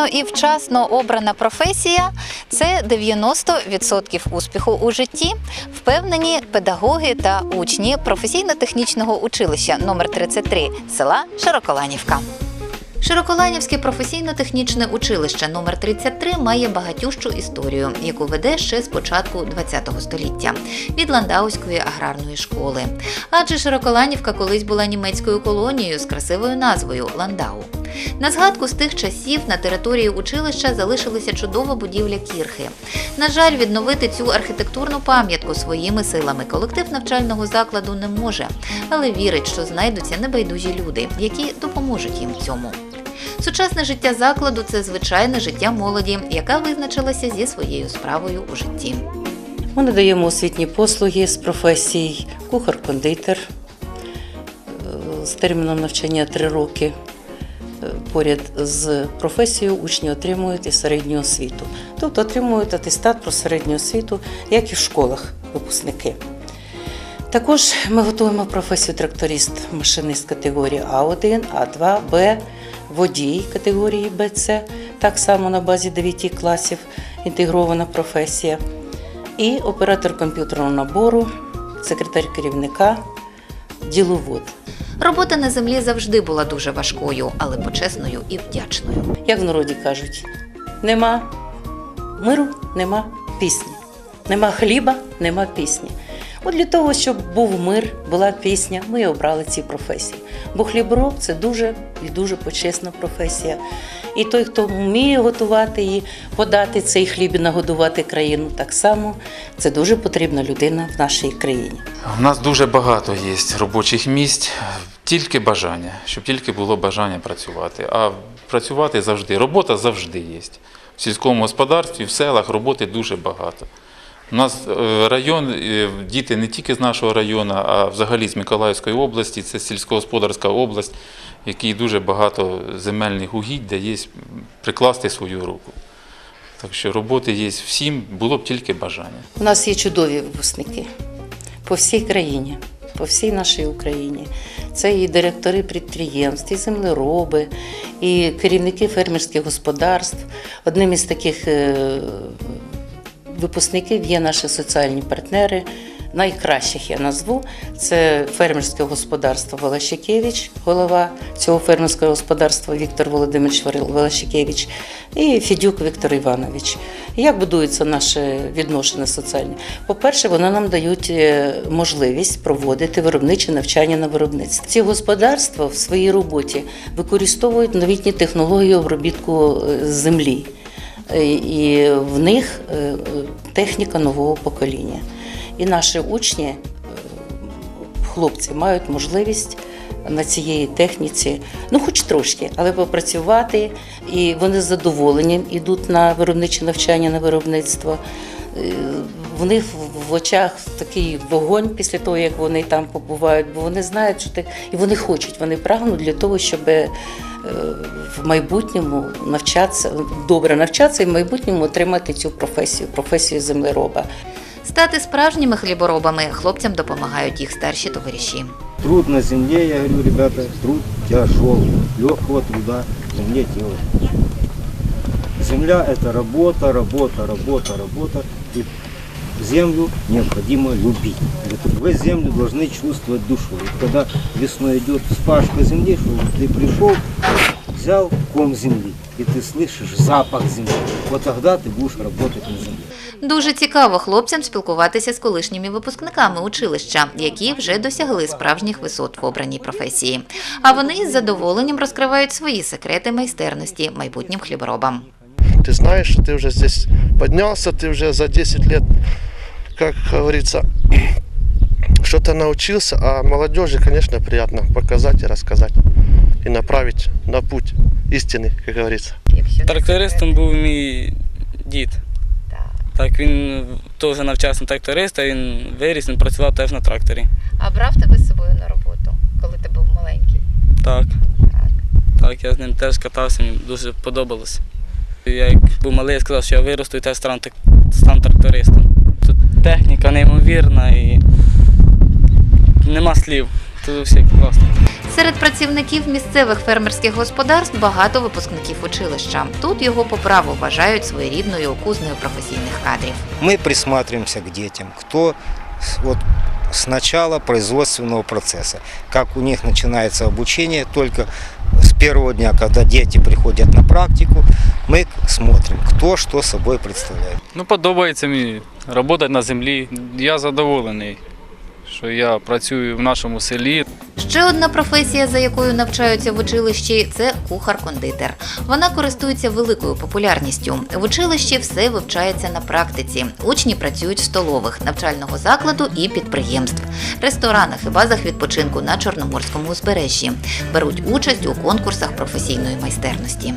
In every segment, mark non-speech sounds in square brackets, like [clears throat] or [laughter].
Правильно і вчасно обрана професія це 90% успіху у житті, впевнені педагоги та учні професійно-технічного училища номер 33 села Широколанівка. Широколанівське професійно-технічне училище номер 33 має багатющу історію, яку веде ще з початку ХХ століття від Ландауської аграрної школи. Адже Широколанівка колись була німецькою колонією з красивою назвою Ландау. На згадку з тих часів на території училища залишилася чудова будівля кірхи. На жаль, відновити цю архітектурну пам'ятку своїми силами колектив навчального закладу не може, але вірить, що знайдуться небайдужі люди, які допоможуть їм в цьому. Сучасне життя закладу це звичайне життя молоді, яка визначилася зі своєю справою у житті. Ми надаємо освітні послуги з професій кухар-кондитер е, з терміном навчання 3 роки. Е, Поряд з професією учні отримують і середню освіту. Тобто отримують атестат про середню освіту, як і в школах випускники. Також ми готуємо професію тракторист, машинист категорії А1, А2, Б, водій категорії БЦ, так само на базі 9 класів інтегрована професія і оператор комп'ютерного набору, секретар керівника, діловод. Робота на землі завжди була дуже важкою, але почесною і вдячною. Як в народі кажуть, нема миру, нема пісні, нема хліба, нема пісні. От для того, щоб був мир, була пісня, ми обрали ці професії. Бо хлібороб це дуже і дуже почесна професія. І той, хто вміє готувати і подати цей хліб і нагодувати країну, так само це дуже потрібна людина в нашій країні. У нас дуже багато є робочих місць, тільки бажання, щоб тільки було бажання працювати. А працювати завжди, робота завжди є. В сільському господарстві, в селах роботи дуже багато. У нас е, район, е, діти не тільки з нашого району, а взагалі з Миколаївської області, це сільськогосподарська область, в якій дуже багато земельних угідь, де є прикласти свою руку. Так що роботи є всім, було б тільки бажання. У нас є чудові випускники по всій країні, по всій нашій Україні. Це і директори підприємств, і землероби, і керівники фермерських господарств. Одним із таких е, випускників є наші соціальні партнери. Найкращих я назву це фермерське господарство Волощакевич, голова цього фермерського господарства Віктор Володимирович Волощакевич і Федюк Віктор Іванович. Як будуються наші відношення соціальні? По-перше, вони нам дають е, можливість проводити виробниче навчання на виробництві. Ці господарства в своїй роботі використовують новітні технології обробітку е, землі. Е, і в них е, е, техніка нового покоління. І наші учні, хлопці, мають можливість на цієї техніці, ну хоч трошки, але попрацювати, і вони з задоволенням йдуть на виробниче навчання на виробництво. В них в очах такий вогонь після того, як вони там побувають, бо вони знають, що ти і вони хочуть, вони прагнуть для того, щоб е, в майбутньому навчатися, добре навчатися і в майбутньому отримати цю професію, професію землероба. Стати справжніми хліборобами хлопцям допомагають їх старші товариші. Труд на земле, я говорю, ребята, труд тяжелый, легкого труда земле делать. Земля – это работа, работа, работа, работа. И землю необходимо любить. Это вы землю должны чувствовать душой. И когда весной идет вспашка земли, что ты пришел, взял ком земли, и ты слышишь запах земли. Вот тогда ты будешь работать на земле. Дуже цікаво хлопцям спілкуватися з колишніми випускниками училища, які вже досягли справжніх висот в обраній професії. А вони з задоволенням розкривають свої секрети майстерності майбутнім хліборобам. Ты знаешь, что ты уже здесь поднялся, ты уже за 10 лет, как говорится, [clears throat] что-то научился, а молодежи, конечно, приятно показать и рассказать, и направить на путь истины, как говорится. Трактористом був мій дід. Так, він теж навчався на тракториста, він виріс, він працював теж на тракторі. А брав тебе з собою на роботу, коли ти був маленький? Так. Так, я з ним теж катався, мені дуже подобалось. Я як був малий, я сказав, що я виросту і теж стану, стану трактористом. Техніка неймовірна і нема слів, Тут всі класно. Серед працівників місцевих фермерських господарств багато випускників училища. Тут його по праву вважають своєрідною кузнею професійних кадрів. Мы присматриваемся к детям, кто с- вот с начала производственного процесса, как у них начинается обучение, только с первого дня, когда дети приходят на практику, мы смотрим, кто что собой представляет. Ну, подобається мені працювати на землі. Я задоволений, що я працюю в нашому селі. Ще одна професія, за якою навчаються в училищі, це кухар-кондитер. Вона користується великою популярністю. В училищі все вивчається на практиці. Учні працюють в столових, навчального закладу і підприємств, ресторанах і базах відпочинку на Чорноморському узбережжі. Беруть участь у конкурсах професійної майстерності.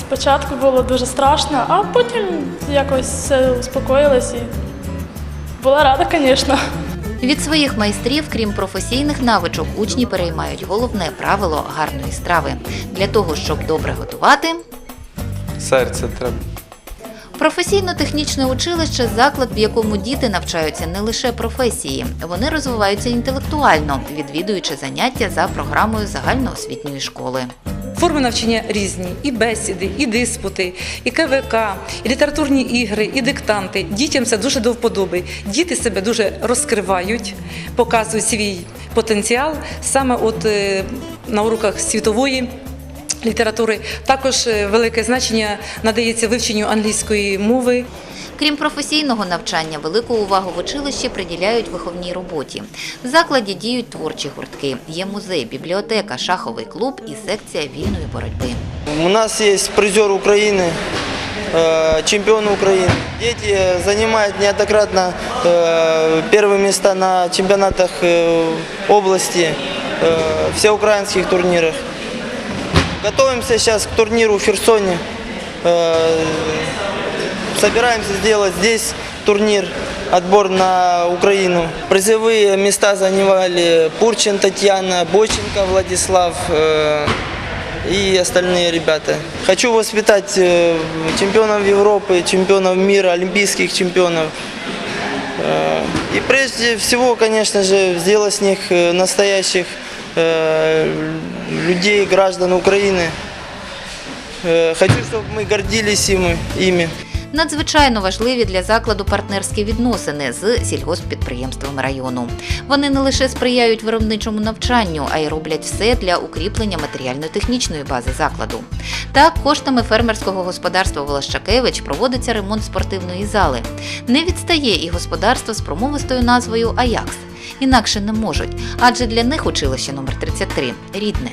Спочатку було дуже страшно, а потім якось все успокоїлось і була рада, звісно. Від своїх майстрів, крім професійних навичок, учні переймають головне правило гарної страви. Для того, щоб добре готувати, Серце треба. Професійно-технічне училище заклад, в якому діти навчаються не лише професії, вони розвиваються інтелектуально, відвідуючи заняття за програмою загальноосвітньої школи. Форми навчання різні: і бесіди, і диспути, і КВК, і літературні ігри, і диктанти. Дітям це дуже до вподоби. Діти себе дуже розкривають, показують свій потенціал саме от е, на уроках світової. Літератури також е, велике значення надається вивченню англійської мови. Крім професійного навчання, велику увагу в училищі приділяють виховній роботі. В закладі діють творчі гуртки. Є музей, бібліотека, шаховий клуб і секція вільної боротьби. У нас есть призер Украины, э, чемпион Украины. Дети занимают неоднократно э, первые места на чемпионатах э, области, э, всеукраинских турнирах. Готовимся сейчас к турниру в Херсоне. Собираемся сделать здесь турнир, отбор на Украину. Призовые места занимали Пурчин Татьяна, Боченко Владислав, э, и остальные ребята. Хочу воспитать э, чемпионов Европы, чемпионов мира, олимпийских чемпионов. Э, И прежде всего, конечно же, сделать с них э, настоящих людей, граждан Украины. Хочу, чтобы мы гордились ими. Надзвичайно важливі для закладу партнерські відносини з сільгосппідприємствами району. Вони не лише сприяють виробничому навчанню, а й роблять все для укріплення матеріально-технічної бази закладу. Так, коштами фермерського господарства Волощакевич проводиться ремонт спортивної зали. Не відстає і господарство з промовистою назвою Аякс. Інакше не можуть, адже для них училище номер 33 рідне.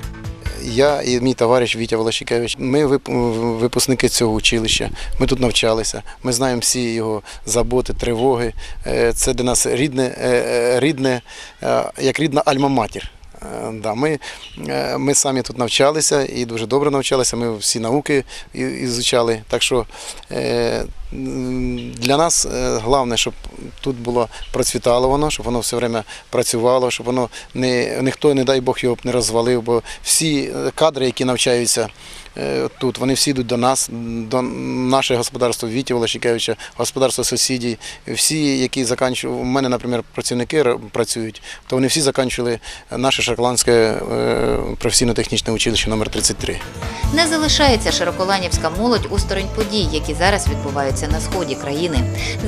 Я і мій товариш Вітя Волощикевич, ми випускники цього училища. Ми тут навчалися. Ми знаємо всі його заботи, тривоги. Е, Це для нас рідне, е, е, рідне як рідна альма-матір. Да, ми, ми самі тут навчалися і дуже добре навчалися. Ми всі науки ізучали. Так що для нас е, головне, щоб тут було процвітало воно, щоб воно все время працювало, щоб воно не ніхто, не дай Бог, його б не розвалив. Бо всі е, кадри, які навчаються е, тут, вони всі йдуть до нас, до наше господарство Віті Волошикевича, господарство сусідів. Всі, які заканчували, у мене, наприклад, працівники працюють, то вони всі заканчували наше Шотландське професійно-технічне училище номер 33. Не залишається широколанівська молодь осторонь подій, які зараз відбуваються на сході країни.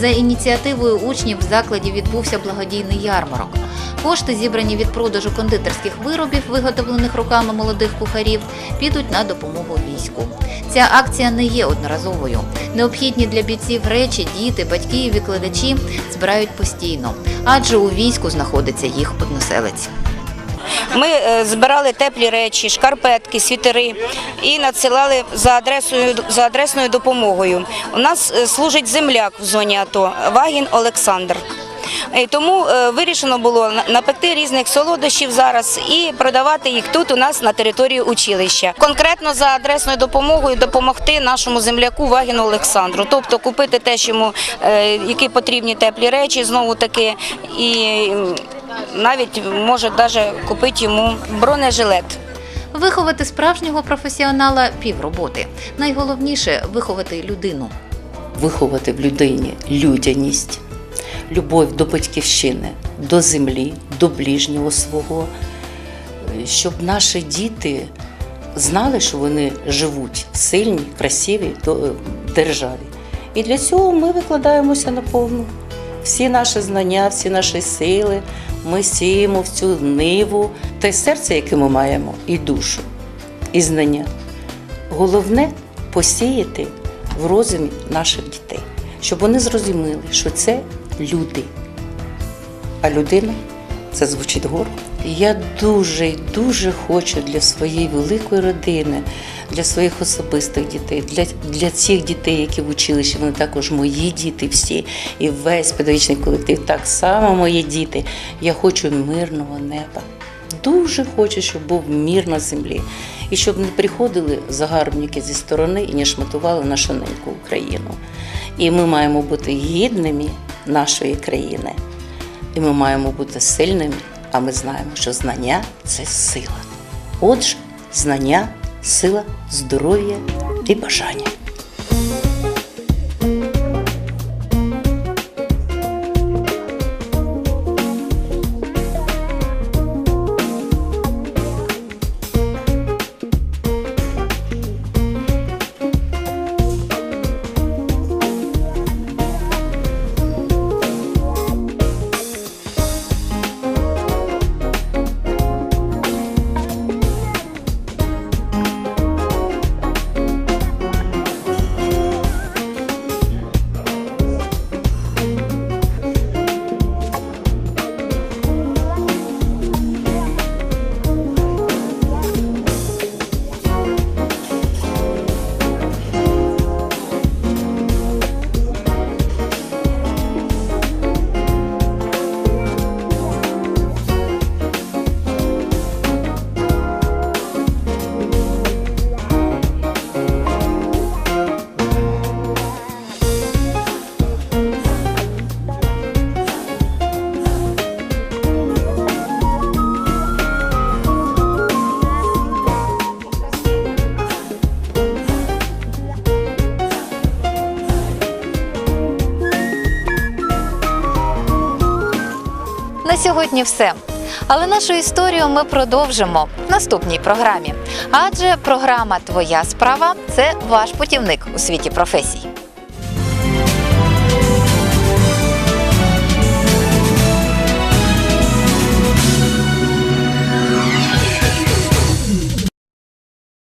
За ініціативою учнів в закладі відбувся благодійний ярмарок. Кошти, зібрані від продажу кондитерських виробів, виготовлених руками молодих кухарів, підуть на допомогу війську. Ця акція не є одноразовою. Необхідні для бійців речі, діти, батьки і викладачі збирають постійно, адже у війську знаходиться їх односелець. Ми е, збирали теплі речі, шкарпетки, світери і надсилали за адресою за адресною допомогою. У нас е, служить земляк в зоні АТО Вагін Олександр. І тому е, вирішено було напекти різних солодощів зараз і продавати їх тут у нас на території училища. Конкретно за адресною допомогою допомогти нашому земляку Вагіну Олександру, тобто купити теж йому е, які потрібні теплі речі, знову таки, і навіть може навіть купити йому бронежилет. Виховати справжнього професіонала півроботи. Найголовніше виховати людину. виховати в людині людяність, любов до батьківщини, до землі, до ближнього свого, щоб наші діти знали, що вони живуть в сильній, красивій до- державі. І для цього ми викладаємося наповну. Всі наші знання, всі наші сили ми сіємо в цю ниву, те серце, яке ми маємо, і душу, і знання. Головне посіяти в розумі наших дітей, щоб вони зрозуміли, що це люди. А людина це звучить гордо. Я дуже дуже хочу для своєї великої родини, для своїх особистих дітей, для, для цих дітей, які в училищі, вони також мої діти всі, і весь педагогічний колектив, так само мої діти. Я хочу мирного неба. Дуже хочу, щоб був мір на землі. І щоб не приходили загарбники зі сторони і не шматували нашу неньку Україну. І ми маємо бути гідними нашої країни. І ми маємо бути сильними, а ми знаємо, що знання це сила. Отже, знання, сила, здоров'я і бажання. На сьогодні все. Але нашу історію ми продовжимо в наступній програмі. Адже програма Твоя справа це ваш путівник у світі професій.